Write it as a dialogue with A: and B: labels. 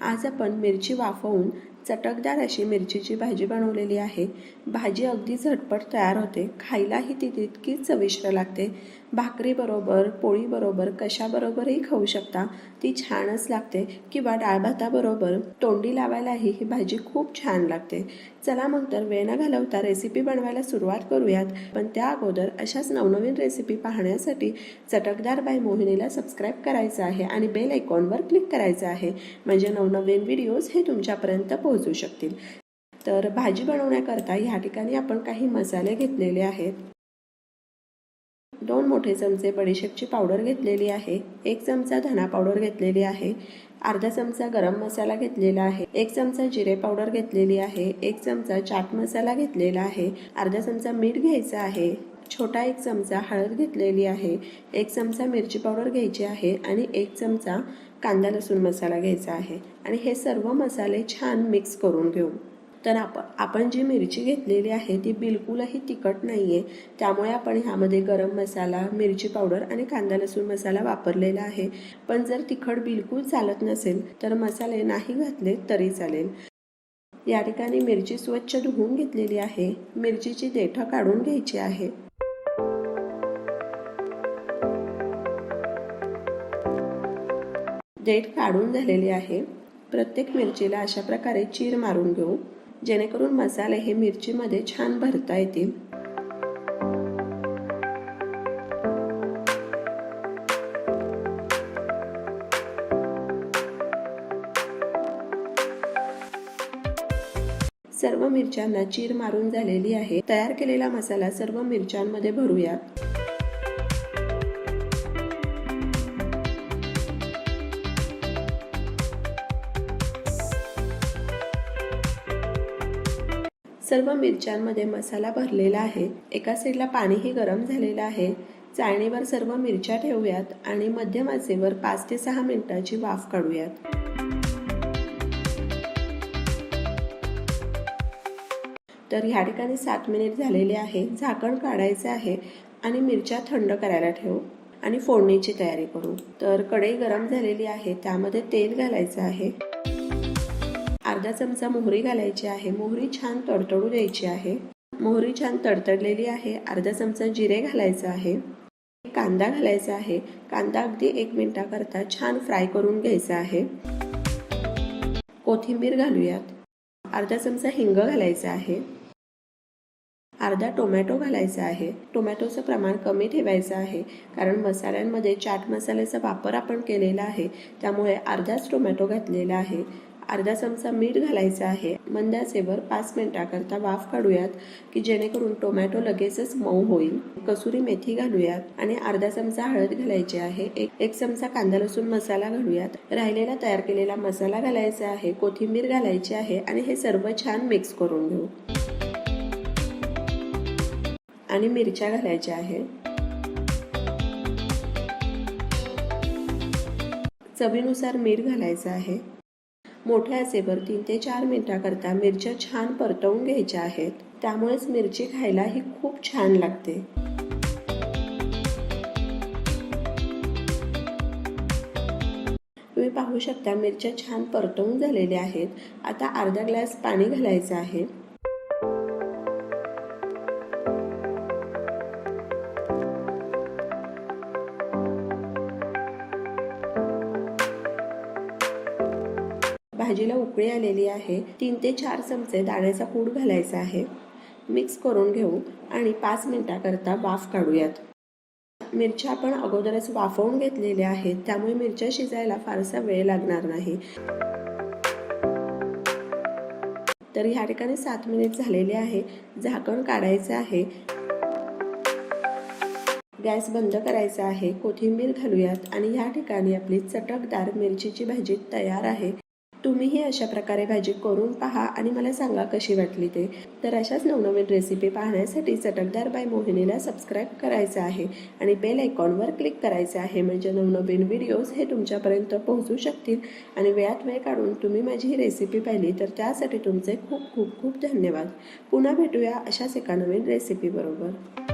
A: आज आपण मिरची वाफवून चटकदार अशी मिरचीची भाजी बनवलेली आहे. भाजी अगदी झटपट तयार होते. खायलाही ती तितकीच चविष्ट लागते. भाकरीबरोबर पोळीबरोबर कशाबरोबरही खाऊ शकता. ती छानच लागते. किंवा डाळभाताबरोबर तोंडी लावायलाही ही भाजी खूप छान लागते. चला मग तर वेळ न घालवता रेसिपी बनवायला सुरुवात करूयात. पण त्या अगोदर अशाच नवनवीन रेसिपी पाहण्यासाठी चटकदार बाय मोहिनीला सबस्क्राईब करायचं आहे आणि बेल आयकॉनवर क्लिक करायचं आहे. म्हणजे नवनवीन व्हिडिओज हे तुमच्यापर्यंत पोहोचू शकतील. तर भाजी बनवण्याकरता ह्या ठिकाणी आपण काही मसाले घेतलेले आहेत. दोन मोठे चमचे बडीशेपची पावडर घेतलेली आहे. एक चमचा धना पावडर घेतलेली आहे. अर्धा चमचा गरम मसाला घेतलेला आहे. एक चमचा जिरे पावडर घेतलेली आहे. एक चमचा चाट मसाला घेतलेला आहे. अर्धा चमचा मीठ घ्यायचा आहे. छोटा एक चमचा हळद घेतलेली आहे. एक चमचा मिरची पावडर घ्यायची आहे आणि एक चमचा कांदा लसूण मसाला घ्यायचा आहे. आणि हे सर्व मसाले छान मिक्स करून घेऊ. तर आपण आपण जी मिरची घेतलेली आहे ती बिलकुलही तिखट नाही आहे त्यामुळे आपण ह्यामध्ये गरम मसाला मिरची पावडर आणि कांदा लसूण मसाला वापरलेला आहे. पण जर तिखट बिलकुल चालत नसेल तर मसाले नाही घातले तरी चालेल. या ठिकाणी मिरची स्वच्छ धुवून घेतलेली आहे. मिरचीची देठं काढून घ्यायची आहे. देठ काढून झालेली आहे. प्रत्येक मिरचीला अशा प्रकारे चीर मारून घेऊ. जेणेकरून मसाले हे मिरचीमध्ये छान भरता येतील. सर्व मिरच्यांना चीर मारून झालेली आहे. तयार केलेला मसाला सर्व मिरच्यांमध्ये भरूयात सर्व मिरच्यांमध्ये मसाला भरलेला आहे. एका साईडला पाणीही गरम झालेलं आहे. चाळणीवर सर्व मिरच्या ठेवूयात आणि मध्यम आचेवर पाच ते सहा मिनिटाची वाफ काढूयात. तर ह्या ठिकाणी सात मिनिट झालेले आहे. झाकण काढायचं आहे आणि मिरच्या थंड करायला ठेवू आणि फोडणीची तयारी करू. तर कढई गरम झालेली आहे. त्यामध्ये तेल घालायचं आहे. अर्धा चमचा मोहरी घालायची आहे. मोहरी छान तडतडू द्यायची आहे. मोहरी छान तडतडलेली आहे. अर्धा चमचा जिरे घालायचं आहे. कांदा घालायचा आहे. कांदा अगदी एक मिनिटाकरता छान फ्राय करून घ्यायचा आहे. कोथिंबीर घालूयात. अर्धा चमचा हिंग घालायचा आहे. अर्धा टोमॅटो घालायचा आहे. टोमॅटोचं प्रमाण कमी ठेवायचं आहे. कारण मसाल्यांमध्ये चाट मसाल्याचा वापर आपण केलेला आहे. त्यामुळे अर्धाच टोमॅटो घातलेला आहे. अर्धा चमचा मीठ घालायचं आहे. मंदाचेवर पाच मिनिटाकरता वाफ काढूयात की जेणेकरून टोमॅटो लगेचच मऊ होईल. कसुरी मेथी घालूयात आणि अर्धा चमचा हळद घालायची आहे. एक एक चमचा कांदा लसूण मसाला घालूयात. राहिलेला तयार केलेला मसाला घालायचा आहे. कोथिंबीर घालायची आहे आणि हे सर्व छान मिक्स करून घेऊ. आणि मिरच्या घालायच्या आहे. चवीनुसार मीठ घालायचं आहे. मोठ्या आचेवर तीन ते चार मिनिटाकरता मिरच्या छान परतवून घ्यायच्या आहेत. त्यामुळेच मिरची खायला ही खूप छान लागते. तुम्ही पाहू शकता मिरच्या छान परतवून झालेल्या आहेत. आता अर्धा ग्लास पाणी घालायचं आहे. भाजीला उकळी आलेली आहे. तीन ते चार चमचे दाण्याचा कूड घालायचा आहे. मिक्स करून घेऊ आणि पाच मिनिटाकरता वाफ काढूयात. मिरच्या आपण अगोदरच वाफवून घेतलेल्या आहेत. त्यामुळे मिरच्या शिजायला फारसा वेळ लागणार नाही. तर ह्या ठिकाणी सात मिनिट झालेले आहे. झाकण काढायचं आहे. गॅस बंद करायचा आहे. कोथिंबीर घालूयात आणि ह्या ठिकाणी आपली चटकदार मिरचीची भाजी तयार आहे. तुम्हीही अशा प्रकारे भाजी करून पहा आणि मला सांगा कशी वाटली ते. तर अशाच नवनवीन रेसिपी पाहण्यासाठी चटकदार बाय मोहिनीला सबस्क्राईब करायचं आहे आणि बेल आयकॉनवर क्लिक करायचं आहे म्हणजे नवनवीन व्हिडिओज हे तुमच्यापर्यंत पोहोचू शकतील. आणि वेळात वेळ काढून तुम्ही माझी ही रेसिपी पाहिली तर त्यासाठी तुमचे खूप खूप खूप धन्यवाद. पुन्हा भेटूया अशाच एका नवीन रेसिपीबरोबर